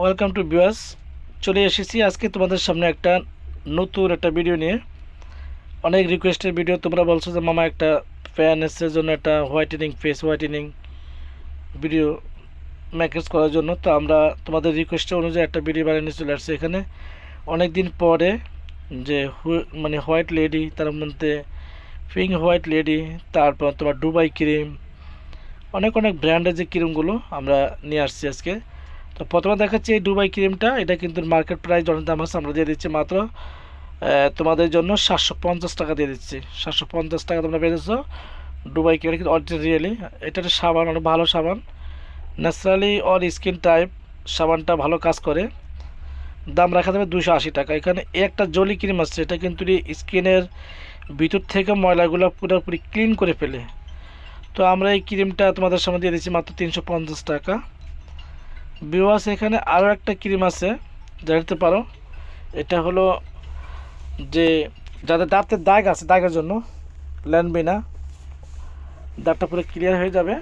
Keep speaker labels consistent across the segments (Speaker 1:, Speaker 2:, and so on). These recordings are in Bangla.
Speaker 1: ওয়েলকাম টু বিওয়াস চলে এসেছি আজকে তোমাদের সামনে একটা নতুন একটা ভিডিও নিয়ে। অনেক রিকোয়েস্টের ভিডিও তোমরা বলছো যে, মামা, একটা ফ্যানেসের জন্য একটা হোয়াইটেনিং ফেস হোয়াইটেনিং ভিডিও ম্যাকেজ করার জন্য। তো আমরা তোমাদের রিকোয়েস্টের অনুযায়ী একটা ভিডিও বানিয়ে নিয়ে চলে আসছি এখানে। অনেক দিন পরে যে মানে হোয়াইট লেডি তার মধ্যে পিঙ্ক হোয়াইট লেডি তারপর তোমার দুবাই ক্রিম অনেক অনেক ব্র্যান্ডের যে ক্রিমগুলো আমরা নিয়ে আসছি আজকে। তো প্রথমে দেখাচ্ছি এই দুবাই ক্রিমটা। এটা কিন্তু মার্কেট প্রাইস অনেক দাম আছে, আমরা দিয়ে দিচ্ছি মাত্র তোমাদের জন্য সাতশো পঞ্চাশ টাকা দিয়ে দিচ্ছি। সাতশো পঞ্চাশ টাকা তোমরা পেয়েছ দুবাই ক্রিম কিন্তু অরিজিনাল রিয়েলি এটা একটা সাবান, অনেক ভালো সাবান। ন্যাচারালি অর স্কিন টাইপ সাবানটা ভালো কাজ করে। দাম রাখা যাবে দুশো আশি টাকা। এখানে একটা জলি ক্রিম আছে, এটা কিন্তু স্কিনের ভিতর থেকে ময়লাগুলো পুরোপুরি ক্লিন করে ফেলে। তো আমরা এই ক্রিমটা তোমাদের সামনে দিয়ে দিচ্ছি মাত্র তিনশো পঞ্চাশ টাকা। বিওয়াস এখানে আরও একটা ক্রিম আছে জানতে পারো। এটা হলো যে যাদের দাঁতের দাগ আছে, দাগের জন্য ল্যানবে না। দাঁতটা পুরো ক্লিয়ার হয়ে যাবে।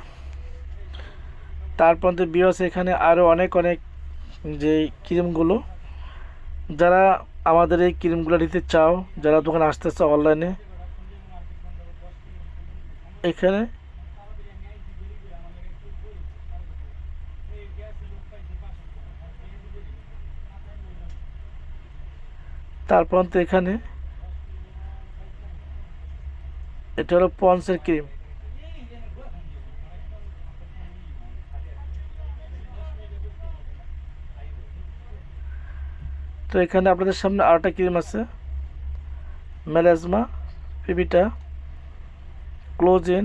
Speaker 1: তারপর তো বিওয়াস এখানে আরও অনেক অনেক যে ক্রিমগুলো। যারা আমাদের এই ক্রিমগুলো নিতে চাও, যারা দোকানে আসতে চাও অনলাইনে এখানে তারপর তো এখানে এটা হলো পন্সের ক্রিম। তো এখানে আপনাদের সামনে আরেকটা ক্রিম আছে। মেলাজমা, পিবিটা, ক্লোজেন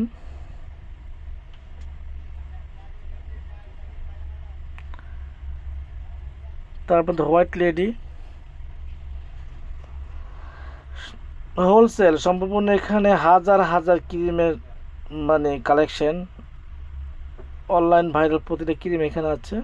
Speaker 1: তারপর হোয়াইট লেডি হোলসেল সম্পূর্ণ এখানে হাজার হাজার ক্রিমের মানে কালেকশন অনলাইন ভাইরাল প্রতিটা ক্রিম এখানে আছে।